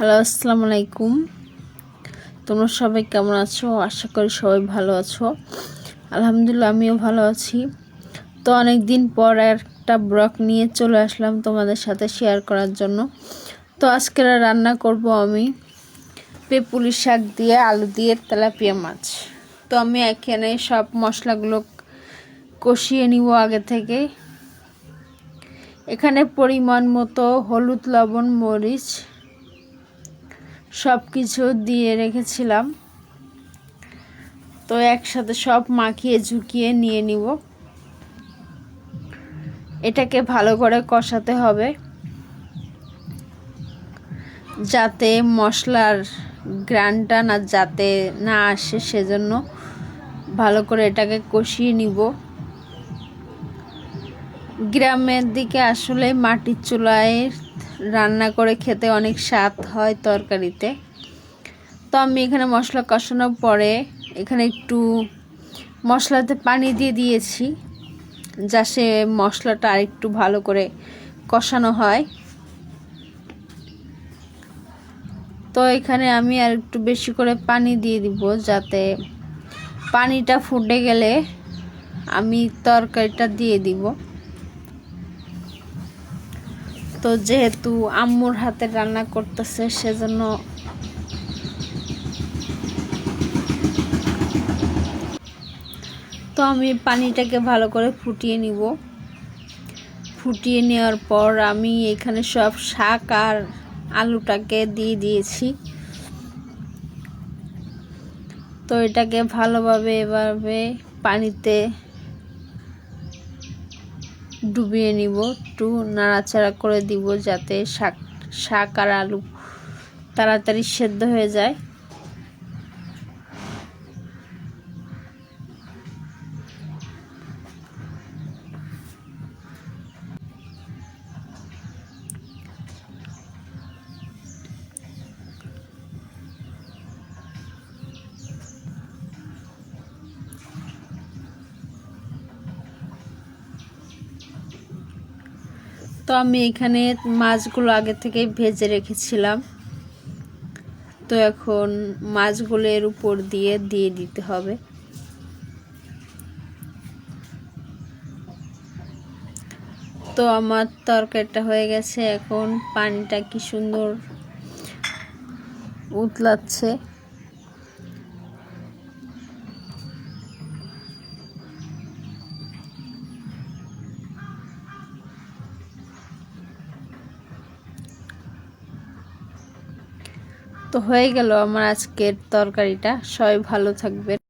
Hello আসসালামু আলাইকুম তোমরা সবাই কেমন আছো? আশা করি সবাই ভালো আছো। আলহামদুলিল্লাহ, আমিও ভালো আছি। তো অনেক দিন পর একটা ব্রক নিয়ে চলে আসলাম তোমাদের সাথে শেয়ার করার জন্য। তো আজকে রান্না করব আমি। পেপুলি শাক দিয়ে, আলু দিয়ে তেলাপিয়া মাছ। তো আমি এখানে সব মশলাগুলো কষিয়ে নিব আগে থেকে। এখানে পরিমাণ মতো হলুদ, লবণ, মরিচ সব কিছু দিয়ে রেখেছিলাম। তো একসাথে সব মাখিয়ে ঝুঁকিয়ে নিয়ে নিব। এটাকে ভালো করে কষাতে হবে। যাতে মশলার গ্রানটা না যাতে না আসে, সেজন্য ভালো করে এটাকে কষিয়ে নিব। গ্রামের দিকে আসলে মাটির চুলায় রান্না করে খেতে অনেক স্বাদ হয় তরকারিতে। তো আমি এখানে মশলা কষানোর পরে এখানে একটু মশলাতে পানি দিয়ে দিয়েছি, যা সে মশলাটা আরেকটু ভালো করে কষানো হয়। তো এখানে আমি আর একটু বেশি করে পানি দিয়ে দিব, যাতে পানিটা ফুটে গেলে আমি তরকারিটা দিয়ে দিব। তো যেহেতু আম্মুর হাতে রান্না করতেছে, সেজন্য তো আমি পানিটাকে ভালো করে ফুটিয়ে নিব। ফুটিয়ে নেওয়ার পর আমি এখানে সব শাক আর আলুটাকে দিয়ে দিয়েছি। তো এটাকে ভালোভাবে এভাবে পানিতে ডুবিয়ে নিব, একটু নাড়াচাড়া করে দিব যাতে শাক শাক আর আলু তাড়াতাড়ি সেদ্ধ হয়ে যায়। তো আমি এখানে মাছগুলো আগে থেকেই ভেজে রেখেছিলাম। তো এখন মাছগুলো এর উপর দিয়ে দিয়ে দিতে হবে। তো আমার তরকারিটা হয়ে গেছে। এখন পানিটা কি সুন্দর উতলাচ্ছে। তো হয়ে গেল আমার আজকের তরকারিটা। সবাই ভালো থাকবে